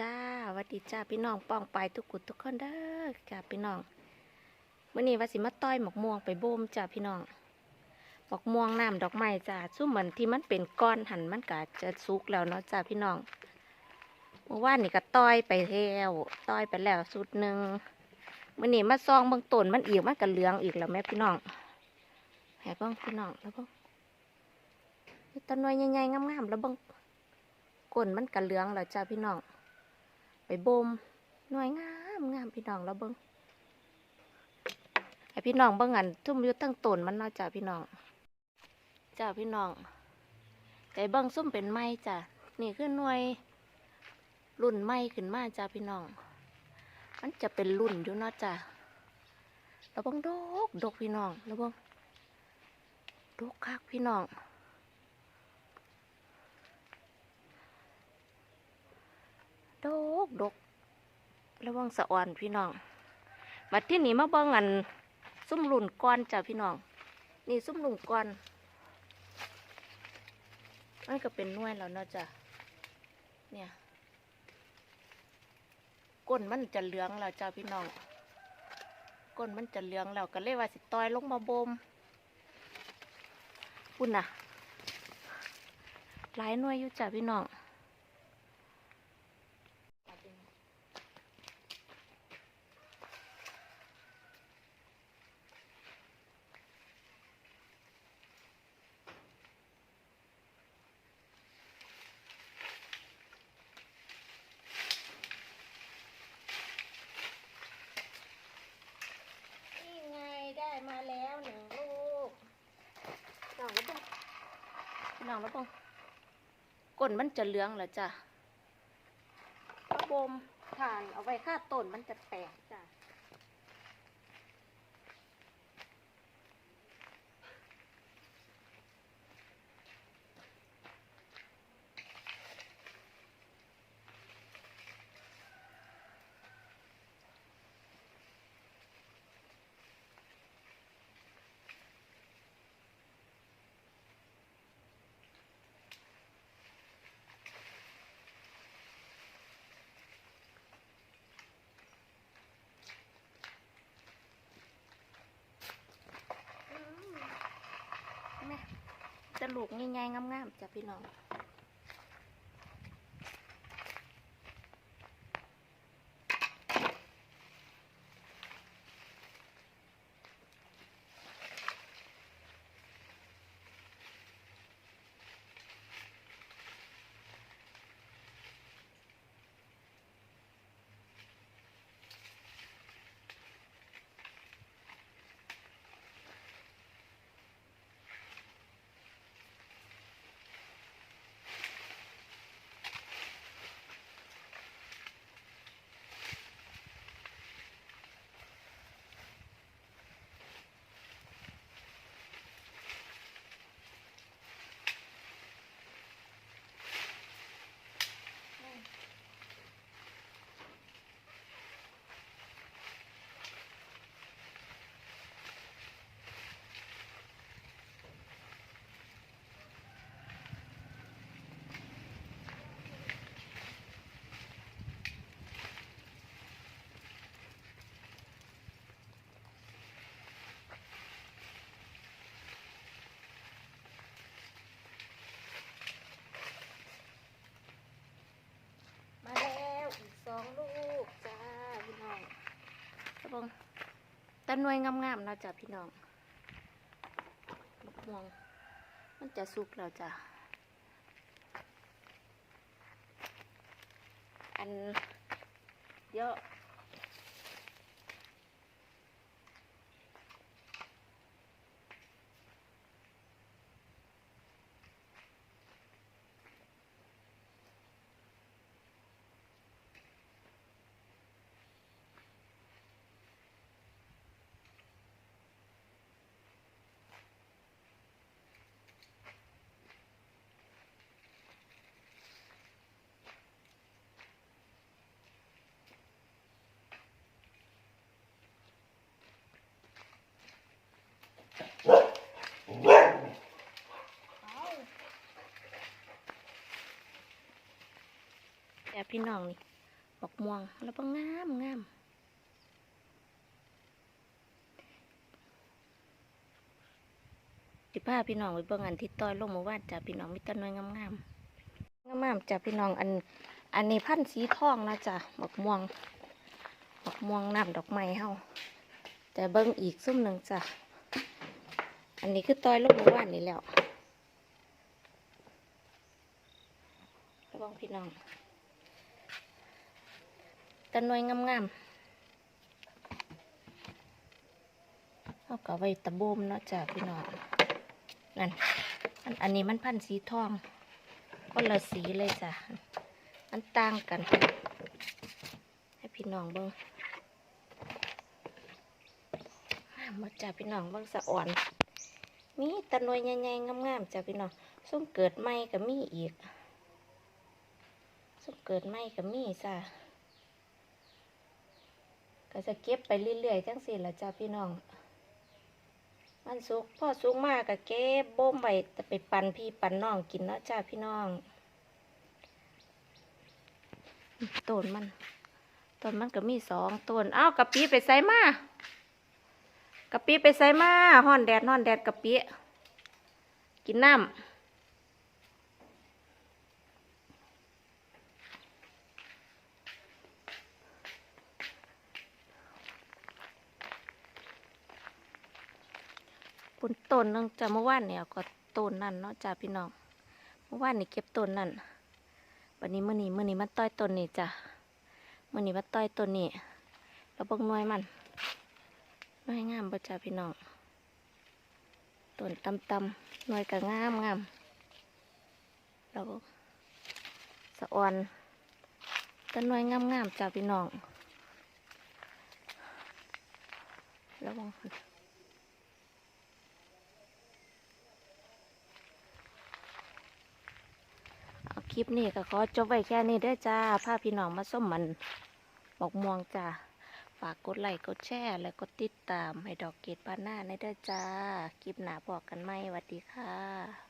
จ้าวัสดีจ้าพี่น้องป้องไปทุกกุดทุกคนเด้อจ้าพี่น้องมื่อนี้ว่าสิมาต้อยหมกม่วงไปโบมจ้าพี่น้องหมกม่วงน้ำดอกไม้จ้าซุ่มเหมือนที่มันเป็นก้อนหันมันก็จะสุกแล้วเนาะจ้าพี่น้องเมื่อวานนี่ก็ต้อยไปแล้วต้อยไปแล้วสุดหนึ่งมื่อนี้มาซองเบางต้นมันอีกมันก็เหลืองอีกแล้วแม่พี่น้องแห่บ้างพี่น้องแล้วบ้างต้นน้อยใหญ่ๆงามๆแล้วบ้างก้นมันกะเหลืองแล้วจ้าพี่น้อง ไปบ่มหน่วยงามงามพี่น้องแล้วเบิ้งให้พี่น้องเบิ้งอันทุ่มยู่ตั้งต้นมันเนาะจ้าพี่น้องจ้าพี่น้องใจเบิ้งซุ่มเป็นไม้จ้ะนี่คือหน่วยรุ่นไม้ขึ้นมาจ้าพี่น้อง มันจะเป็นรุ่นอยู่เนาะจ้ะแล้วเบิ้งดกดกพี่น้องแล้วเบิ้งดกคักพี่น้อง ดกดกระวังสะอ่อนพี่น้องบัดที่นี่มาเบิ่งอันซุ่มหลุนก้อนจ้ะพี่น้อง นี่ซุ่มหลุนก้อนมันก็เป็นน่วยแล้วเนาะจ้ะเนี่ยก้นมันจะเหลืองแล้วจ้ะพี่น้องก้นมันจะเหลืองแล้วก็เลยว่าสิต้อยลงมาบ่มพุ่นนะหลายหน่วยอยู่จ้ะพี่น้อง นี่ไงได้มาแล้วหนึ่งลูกน้องแล้วบ้ง น้องแล้วบ้งก้นมันจะเหลืองเหรอจ้ะกระบมทานเอาไว้ค่าต้นมันจะแตกจ้ะ แม่จะ ลูกง่ายๆงามๆจ้ะพี่น้อง มาแล้วอีกสองลูกจ้าพี่น้องกระบง ตะนวยงามๆเนาะจ้ะพี่น้องมะม่วง มันจะสุกแล้วจ้ะ อันเยอะ พี่น้องนี่บักม่วงแล้วก็งามงามสิพาพี่น้องไปเบิ่งอันที่ต้อยลงมื่อวานจ้ะพี่น้องมีต้นน้อยงามงามงามจ้ะพี่น้องอัน อันนี้พันธุ์สีทองนะจ้ะบักม่วงบักม่วงน้ำดอกไม้เฮาแต่เบิ่งอีกซุ่มหนึ่งจ้ะอันนี้คือต้อยลงมื่อวานนี่แล้วระวังพี่น้อง แตะนวยงามๆเอาก็ไว้ตะโบมเนาะจ้ะพี่น้องนั่นอันอันนี้มันพันสีทองคนละสีเลยจ้ะมันต่างกัน ให้พี่น้องเบิ่งมาจ้ะพี่น้องเบิ่งสะอ่อน มีตะนวยใหญ่ๆงามๆจ้ะพี่น้องส้มเกิดใหม่ก็มีอีกส้มเกิดใหม่ก็มีจ้ะ ก็จะเก็บไปเรื่อยๆจังสิละจ้าพี่น้อง มันสุกพ่อสุกมากก็เก็บบ่มไว้จะไปปั่นพี่ปั่นน้องกินเนาะจ้าพี่น้องต้นมันต้นมันก็มีสองต้นอ้าวกะปิไปใส่มากะปิไปใส่มาห่อนแดดห่อนแดดกะปิกินน้ำ ปุ่น ต้นนึงจะเมื่อวานเนี่ยก็ต้นนั่นเนาะจ้าพี่น้องเมื่อวานนี่เก็บต้นนั่นวันนี้เมื่อนี้มื่อนี้มันต้อยต้นนี่จ้ะมื่อนี้มันต้อยต้นนี่แล้วเบิ่งหน่วยมันหน่วยงามบ่จ้าพี่น้องต้นตำตำหน่วยก็งามงามแล้วก็สะอ่อนต้นหน่วยงามงามจ้าพี่น้องแล้วมองเอ ลิปนี้ก็ขอจบไว้แค่นี้ได้อจ้าพาพี่น้องมาส้มมันบอกม่วงจ้าฝากกดไลค์กดแชร์และกดติดตามให้ดอกเกดปานหน้าในด้อจ้าคลิปหนาบอกกันไหมสวัสดีค่ะ